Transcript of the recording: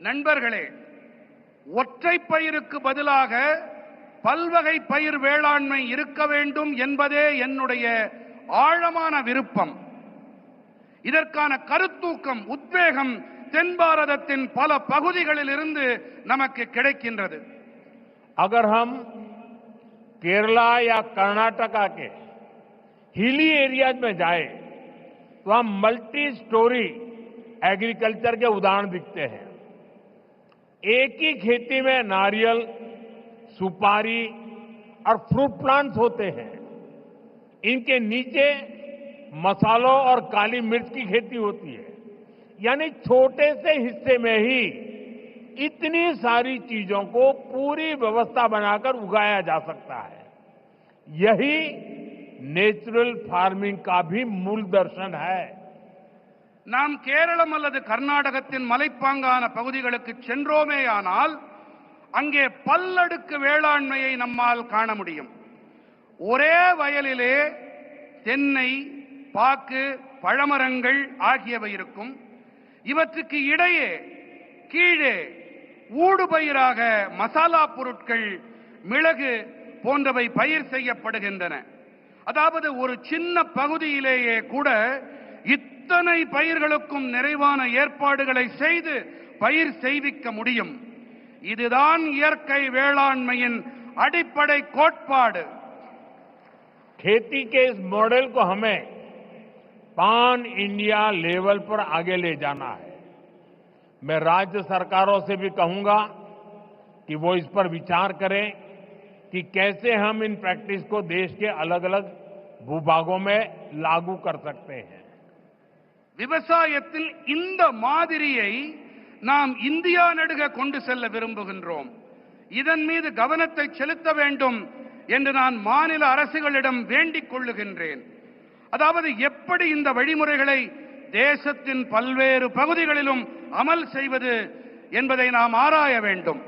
நண்பர்களே ஒற்றை பயிருக்கு பதிலாக பல்வகை பயிர் வேளாண்மை இருக்க வேண்டும் என்பதே என்னுடைய ஆழமான விருப்பம் இதற்கான கருத்தூக்கம் உத்வேகம் தென் பாரதத்தின் பல பகுதிகளில் இருந்து நமக்கு கிடைக்கின்றது अगर हम केरला या कर्नाटका के हिली एरियाज में जाए तो हम मल्टी स्टोरी एग्रीकल्चर के उदाहरण दिखते हैं एक ही खेती में नारियल, सुपारी और फ्रूट प्लांट्स होते हैं। इनके नीचे मसालों और काली मिर्च की खेती होती है। यानी छोटे से हिस्से में ही इतनी सारी चीज़ों को पूरी व्यवस्था बनाकर उगाया जा सकता है। यही नेचुरल फ़ार्मिंग का भी मूल दर्शन है। நாம் கேரளம் அல்லது கர்நாடகத்தின் மலைப்பாங்கான பகுதிகளுக்கு சென்றோமேயானால் அங்கே பல்லடுக்கு வேளாண்மையை நம்மால் காண முடியும். ஒரே வயலிலே தென்னை பாக்கு பழமரங்கள் ஆகியவை இருக்கும். இவற்றுக்கு இடையே கீழே ஊடுபயிராக மசாலா பொருட்கள் மிளகு போன்றவை பயிர் செய்யப்படுகின்றன. அதாவது ஒரு சின்ன பகுதியிலேயே கூட இத்தனை பயிர்களுக்கும் நிறைவான ஏற்பாடுகளை செய்து பயிர் செய்விக்க முடியும் இதுதான் இயற்கை வேளாண்மையின் அடிப்படை கோட்பாடு खेती के इस मॉडल को हमें पान इंडिया लेवल पर आगे ले जाना है मैं राज्य सरकारों से भी कहूंगा कि वो इस पर विचार करें कि कैसे हम इन प्रैक्टिस को देश के अलग अलग भूभागों में लागू कर सकते हैं விவசாயத்தில் இந்த மாதிரியை நாம் இந்தியா நடுக கொண்டு செல்ல விரும்புகின்றோம். இதன் மீது கவனத்தை செலுத்த வேண்டும் என்று நான் மாநில அரசுகளிடம் வேண்டிக் கொள்ளுகின்றேன். அதாவது எப்படி இந்த வழிமுறைகளை தேசத்தின் பல்வேறு பகுதிகளிலும் அமல் செய்வது என்பதை நாம் ஆராய வேண்டும்.